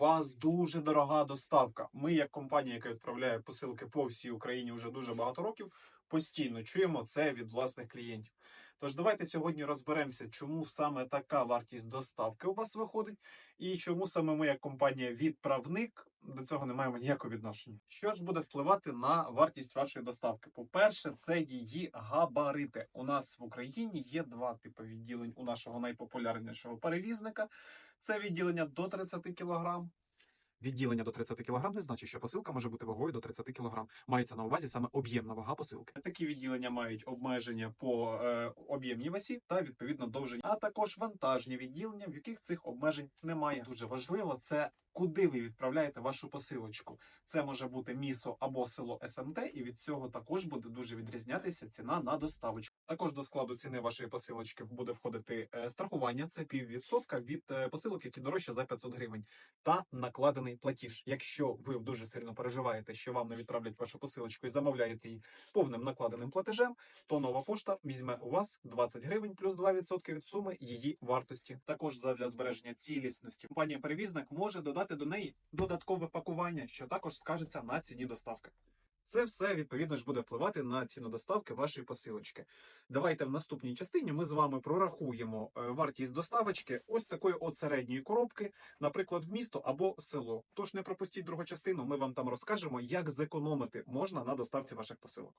вас дуже дорога доставка. Ми, як компанія, яка відправляє посилки по всій Україні вже дуже багато років, постійно чуємо це від власних клієнтів. Тож давайте сьогодні розберемося, чому саме така вартість доставки у вас виходить, і чому саме ми, як компанія відправник, до цього не маємо ніякого відношення. Що ж буде впливати на вартість вашої доставки? По-перше, це її габарити. У нас в Україні є два типи відділень у нашого найпопулярнішого перевізника. Це відділення до 30 кг. Відділення до 30 кг не значить, що посилка може бути вагою до 30 кг. Мається на увазі саме об'ємна вага посилки. Такі відділення мають обмеження по е, об'ємній весі та відповідно довжині, а також вантажні відділення, в яких цих обмежень немає. Дуже важливо це. Куди ви відправляєте вашу посилочку? Це може бути місто або село СМТ, і від цього також буде дуже відрізнятися ціна на доставочку. Також до складу ціни вашої посилочки буде входити е, страхування, це піввідсотка від е, посилок, які дорожче за 500 гривень, та накладений платіж. Якщо ви дуже сильно переживаєте, що вам не відправлять вашу посилочку і замовляєте її повним накладеним платежем, то нова пошта візьме у вас 20 гривень плюс 2% від суми її вартості. Також задля збереження цілісності компанія перевізник може додати до неї додаткове пакування, що також скажеться на ціні доставки. Це все відповідно ж буде впливати на ціну доставки вашої посилочки. Давайте в наступній частині ми з вами прорахуємо е, вартість доставочки ось такої от середньої коробки, наприклад, в місто або село. Тож не пропустіть другу частину, ми вам там розкажемо, як зекономити можна на доставці ваших посилок.